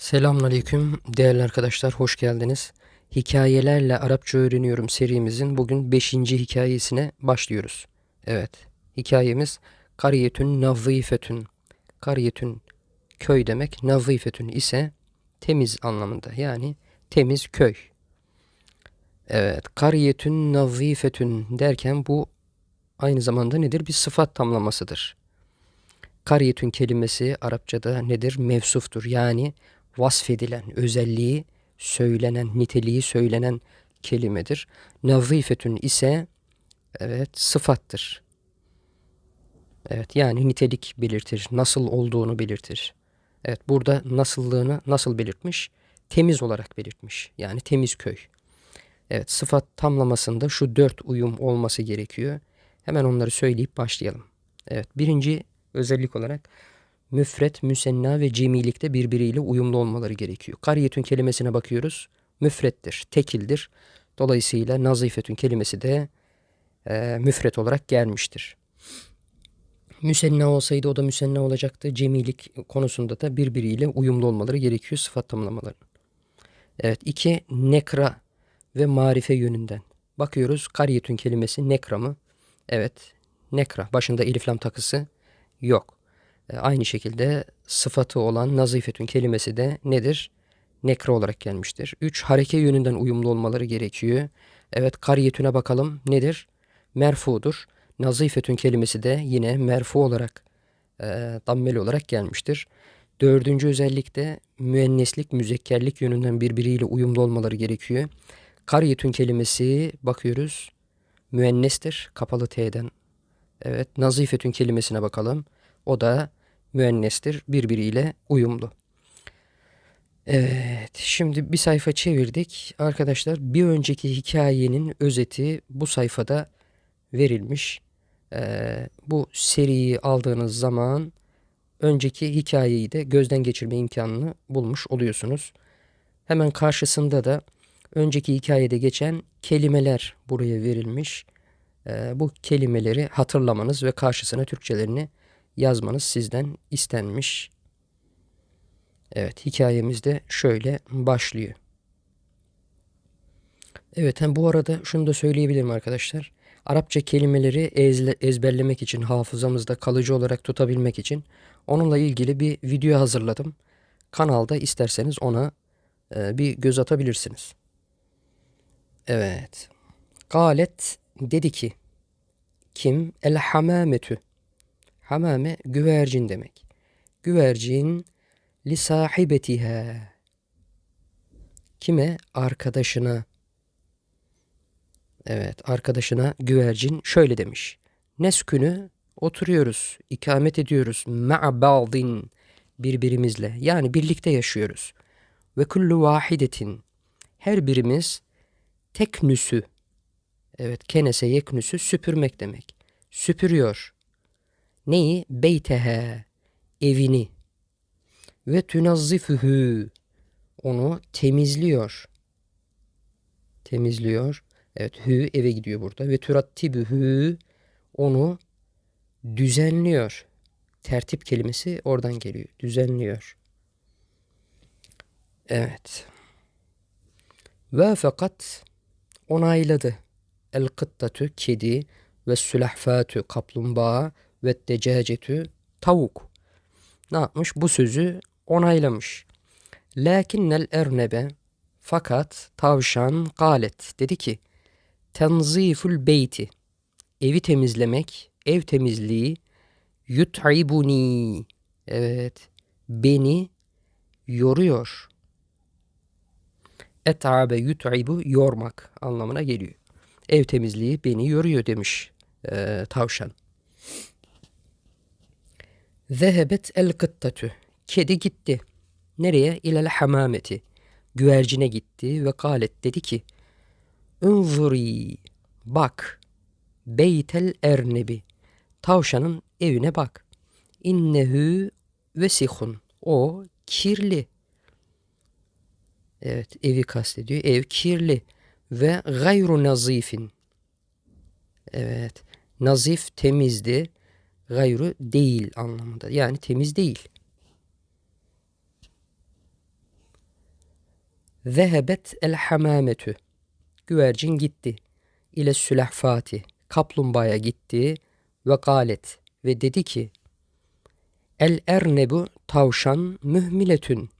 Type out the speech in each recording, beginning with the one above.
Selamünaleyküm değerli arkadaşlar hoş geldiniz. Hikayelerle Arapça öğreniyorum serimizin bugün 5. hikayesine başlıyoruz. Evet hikayemiz Kariyetün Nazifetün. Kariyetün köy demek Nazifetün ise temiz anlamında yani temiz köy. Evet Kariyetün Nazifetün derken bu aynı zamanda nedir? Bir sıfat tamlamasıdır. Kariyetün kelimesi Arapçada nedir? Mevsuftur. Yani vasfedilen, özelliği söylenen, niteliği söylenen kelimedir. Nazifetün ise evet sıfattır. Evet yani nitelik belirtir, nasıl olduğunu belirtir. Evet burada nasıllığını nasıl belirtmiş? Temiz olarak belirtmiş. Yani temiz köy. Evet sıfat tamlamasında şu dört uyum olması gerekiyor. Hemen onları söyleyip başlayalım. Evet birinci özellik olarak müfret, müsenna ve cemilikte birbiriyle uyumlu olmaları gerekiyor. Kariyetün kelimesine bakıyoruz. Müfrettir, tekildir. Dolayısıyla nazifetün kelimesi de e, müfret olarak gelmiştir. Müsenna olsaydı o da müsenna olacaktı. Cemilik konusunda da birbiriyle uyumlu olmaları gerekiyor sıfat tamlamaları. Evet iki nekra ve marife yönünden. Bakıyoruz kariyetün kelimesi nekra mı? Evet nekra. Başında eliflam takısı yok. E, aynı şekilde sıfatı olan nazifetün kelimesi de nedir? Nekra olarak gelmiştir. 3. Hareke yönünden uyumlu olmaları gerekiyor. Evet kariyetüne bakalım. Nedir? Merfudur. Nazifetün kelimesi de yine merfu olarak e, dammeli olarak gelmiştir. Dördüncü özellikte müenneslik, müzekkerlik yönünden birbiriyle uyumlu olmaları gerekiyor. Kariyetün kelimesi bakıyoruz. Müennestir. Kapalı T'den. Evet. Nazifetün kelimesine bakalım. O da müennestir. Birbiriyle uyumlu. Evet. Şimdi bir sayfa çevirdik. Arkadaşlar bir önceki hikayenin özeti bu sayfada verilmiş. Ee, bu seriyi aldığınız zaman önceki hikayeyi de gözden geçirme imkanını bulmuş oluyorsunuz. Hemen karşısında da önceki hikayede geçen kelimeler buraya verilmiş. Ee, bu kelimeleri hatırlamanız ve karşısına Türkçelerini yazmanız sizden istenmiş. Evet hikayemiz de şöyle başlıyor. Evet hem bu arada şunu da söyleyebilirim arkadaşlar. Arapça kelimeleri ezle, ezberlemek için, hafızamızda kalıcı olarak tutabilmek için onunla ilgili bir video hazırladım. Kanalda isterseniz ona e, bir göz atabilirsiniz. Evet. Galet dedi ki kim? El hamametü. Hamame güvercin demek. Güvercin li sahibetiha. Kime? Arkadaşına. Evet, arkadaşına güvercin şöyle demiş. Neskünü oturuyoruz, ikamet ediyoruz. Ma'a ba'din birbirimizle. Yani birlikte yaşıyoruz. Ve kullu vahidetin her birimiz teknüsü. Evet, kenese yeknüsü süpürmek demek. Süpürüyor. Neyi? Beytehe. Evini. Ve tünazzifühü. Onu temizliyor. Temizliyor. Evet hü eve gidiyor burada. Ve türattibühü. Onu düzenliyor. Tertip kelimesi oradan geliyor. Düzenliyor. Evet. Ve fakat onayladı. El kıttatü kedi ve sülahfatü kaplumbağa ve decacetü tavuk. Ne yapmış? Bu sözü onaylamış. Lakinnel ernebe fakat tavşan galet dedi ki tenziful beyti evi temizlemek, ev temizliği yut'ibuni evet beni yoruyor. Et'abe yut'ibu yormak anlamına geliyor. Ev temizliği beni yoruyor demiş e, tavşan. Zehebet el kıttatü. Kedi gitti. Nereye? İlel hamameti. Güvercine gitti ve galet dedi ki Unzuri bak beytel ernebi tavşanın evine bak. İnnehu vesihun o kirli. Evet evi kastediyor. Ev kirli ve gayru nazifin. Evet nazif temizdi gayru değil anlamında. Yani temiz değil. Zehebet el hamametü. Güvercin gitti. İle sülahfati. Kaplumbağaya gitti. Ve galet. Ve dedi ki El ernebu tavşan mühmiletün.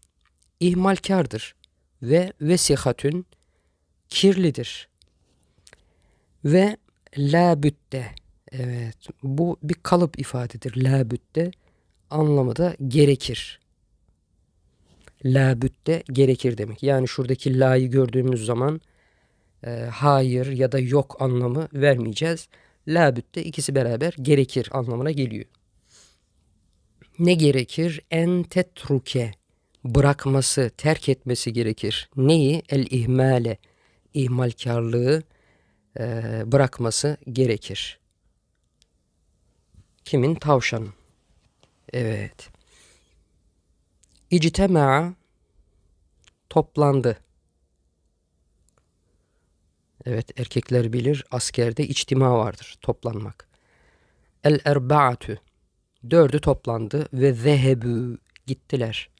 ihmalkardır ve vesihatün kirlidir. Ve la bütte. Evet bu bir kalıp ifadedir. La bütte anlamı da gerekir. La bütte gerekir demek. Yani şuradaki la'yı gördüğümüz zaman e, hayır ya da yok anlamı vermeyeceğiz. La bütte ikisi beraber gerekir anlamına geliyor. Ne gerekir? En tetruke bırakması, terk etmesi gerekir. Neyi? El ihmale ihmalkarlığı e, bırakması gerekir. Kimin? Tavşanın. Evet. İctema'a toplandı. Evet erkekler bilir askerde içtima vardır toplanmak. El erbaatü dördü toplandı ve zehebü gittiler.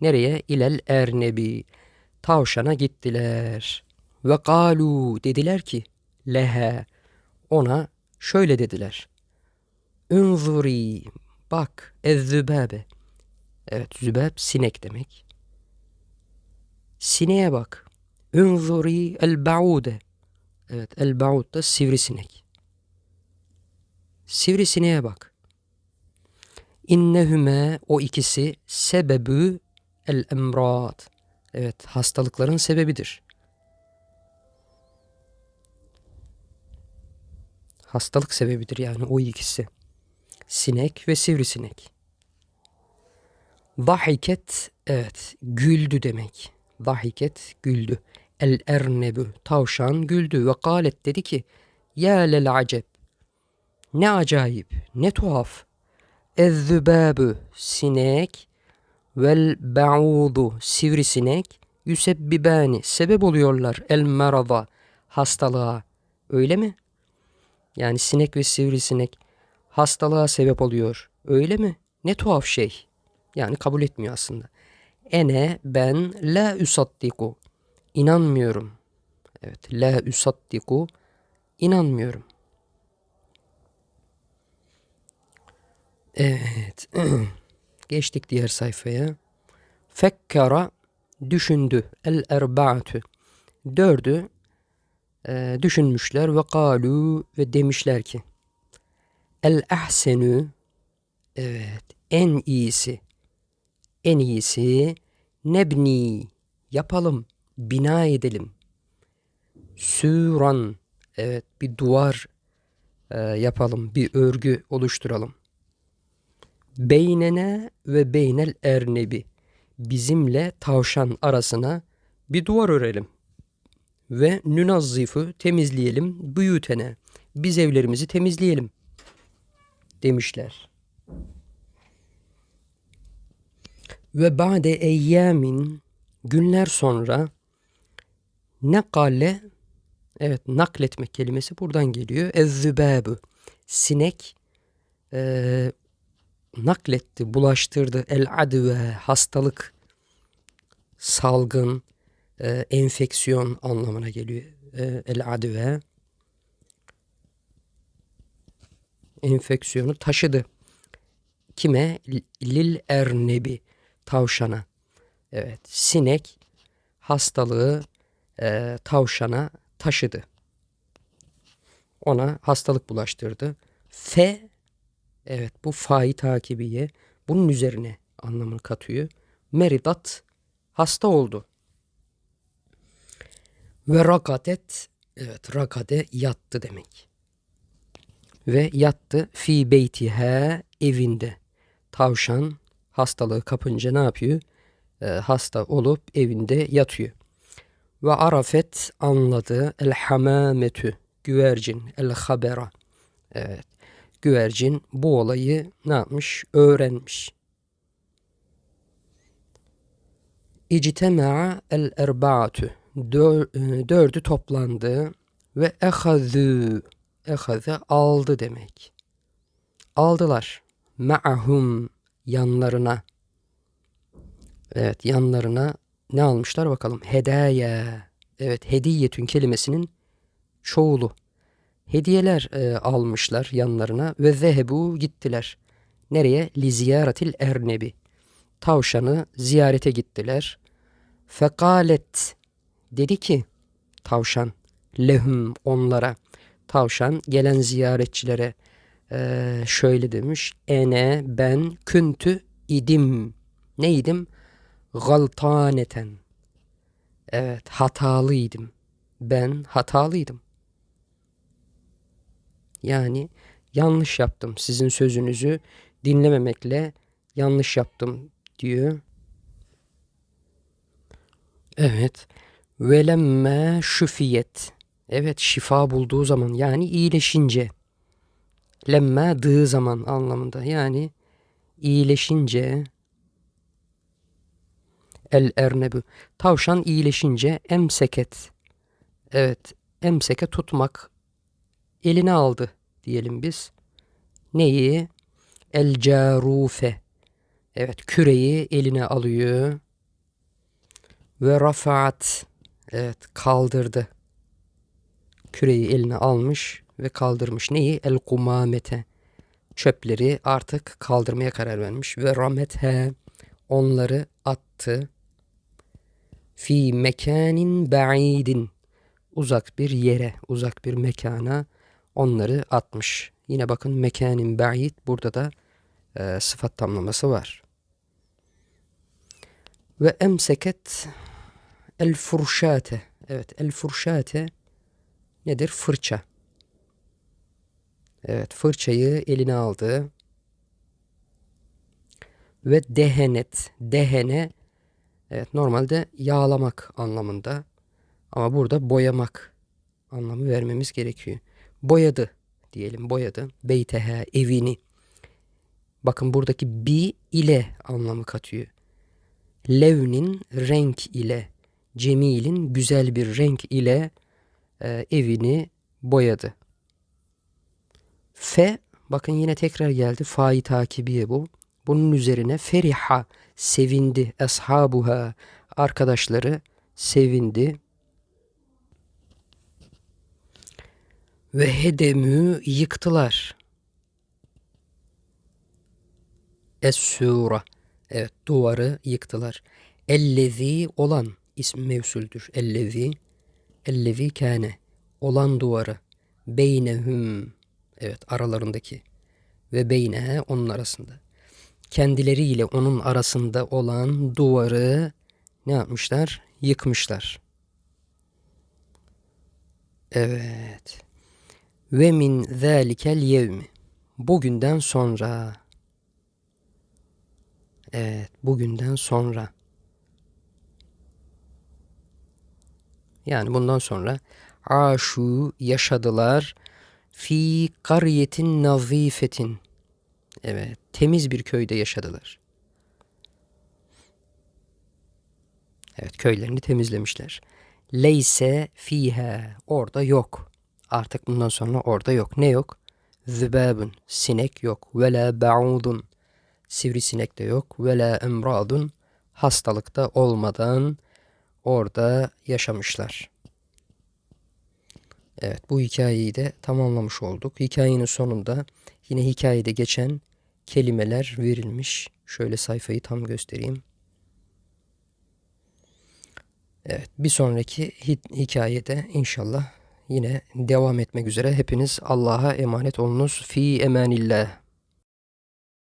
Nereye? İlel ernebi tavşana gittiler. Ve galu dediler ki lehe ona şöyle dediler. Ünzuri bak ezzübabe. Evet zübab sinek demek. Sineğe bak. Ünzuri el baude. Evet el baud da sivrisinek. Sivrisineğe bak. İnnehüme o ikisi sebebü el emrat. Evet hastalıkların sebebidir. Hastalık sebebidir yani o ikisi. Sinek ve sivrisinek. Dahiket evet güldü demek. Dahiket güldü. El ernebü tavşan güldü ve galet dedi ki ya lel acep ne acayip ne tuhaf. Ezzübabü sinek vel ba'udu sivrisinek yüsebbibani sebep oluyorlar el merada hastalığa öyle mi? Yani sinek ve sivrisinek hastalığa sebep oluyor. Öyle mi? Ne tuhaf şey. Yani kabul etmiyor aslında. Ene ben la üsaddiku. İnanmıyorum. Evet. La üsaddiku. inanmıyorum. Evet. Geçtik diğer sayfaya. Fekkara düşündü. El erbaatü. Dördü e, düşünmüşler ve kalu ve demişler ki el ahsenü evet en iyisi en iyisi nebni yapalım bina edelim süran evet bir duvar e, yapalım bir örgü oluşturalım beynene ve beynel ernebi bizimle tavşan arasına bir duvar örelim ve nünazzifu temizleyelim büyütene. Biz evlerimizi temizleyelim demişler. Ve ba'de eyyamin günler sonra nekale evet nakletmek kelimesi buradan geliyor. Ezzübâbü sinek e, nakletti, bulaştırdı. El adve hastalık, salgın, e, enfeksiyon anlamına geliyor. E, el adve enfeksiyonu taşıdı. Kime? Lil ernebi tavşana. Evet, sinek hastalığı e, tavşana taşıdı. Ona hastalık bulaştırdı. Fe evet bu fai takibiye bunun üzerine anlamını katıyor. Meridat hasta oldu. Ve rakadet evet rakade yattı demek. Ve yattı fi beytiha evinde. Tavşan hastalığı kapınca ne yapıyor? Ee, hasta olup evinde yatıyor. Ve arafet anladı el hamametü güvercin el habera. Evet. Güvercin bu olayı ne yapmış? Öğrenmiş. İctema'a el erbaatü e, dördü toplandı ve ehazü ehaze aldı demek. Aldılar. Ma'ahum yanlarına. Evet yanlarına ne almışlar bakalım. Hedaya. Evet hediyetün kelimesinin çoğulu. Hediyeler e, almışlar yanlarına ve zehebu gittiler. Nereye? Li ziyaratil ernebi. Tavşanı ziyarete gittiler. Fekalet dedi ki tavşan lehum onlara. Tavşan gelen ziyaretçilere e, şöyle demiş. Ene ben küntü idim. Neydim? Galtaneten. Evet hatalıydım. Ben hatalıydım. Yani yanlış yaptım. Sizin sözünüzü dinlememekle yanlış yaptım diyor. Evet. Velemme şüfiyet. Evet şifa bulduğu zaman yani iyileşince. Lemme dığı zaman anlamında yani iyileşince el ernebu. Tavşan iyileşince emseket. Evet emseke tutmak eline aldı diyelim biz. Neyi? El carufe. Evet küreyi eline alıyor. Ve rafaat. Evet kaldırdı. Küreyi eline almış ve kaldırmış. Neyi? El kumamete. Çöpleri artık kaldırmaya karar vermiş. Ve ramethe. Onları attı. Fi mekanin ba'idin. Uzak bir yere, uzak bir mekana onları atmış. Yine bakın mekanin ba'id burada da e, sıfat tamlaması var. Ve emseket el furşate. Evet el furşate nedir? Fırça. Evet fırçayı eline aldı. Ve dehenet. Dehene evet normalde yağlamak anlamında. Ama burada boyamak anlamı vermemiz gerekiyor. Boyadı diyelim boyadı. Beyteha evini. Bakın buradaki bi ile anlamı katıyor. Levnin renk ile, cemilin güzel bir renk ile e, evini boyadı. Fe, bakın yine tekrar geldi. Fa'yı takibiye bu. Bunun üzerine feriha, sevindi. Eshabuha, arkadaşları sevindi. Ve hedemü yıktılar. Es-sura. Evet duvarı yıktılar. Ellezi olan ismi mevsuldür. Ellezi. Ellezi kâne. Olan duvarı. Beynehum. Evet aralarındaki. Ve beynehe onun arasında. Kendileriyle onun arasında olan duvarı ne yapmışlar? Yıkmışlar. Evet. Ve min zâlikel yevmi. Bugünden sonra. Evet, bugünden sonra. Yani bundan sonra aşu yaşadılar fi kariyetin nazifetin. Evet, temiz bir köyde yaşadılar. Evet, köylerini temizlemişler. Leyse fiha orada yok. Artık bundan sonra orada yok. Ne yok? Zübabun sinek yok. Ve la ba'udun sivrisinek de yok. Ve la emradun hastalıkta olmadan orada yaşamışlar. Evet bu hikayeyi de tamamlamış olduk. Hikayenin sonunda yine hikayede geçen kelimeler verilmiş. Şöyle sayfayı tam göstereyim. Evet bir sonraki hikayede inşallah yine devam etmek üzere. Hepiniz Allah'a emanet olunuz. Fi emanillah.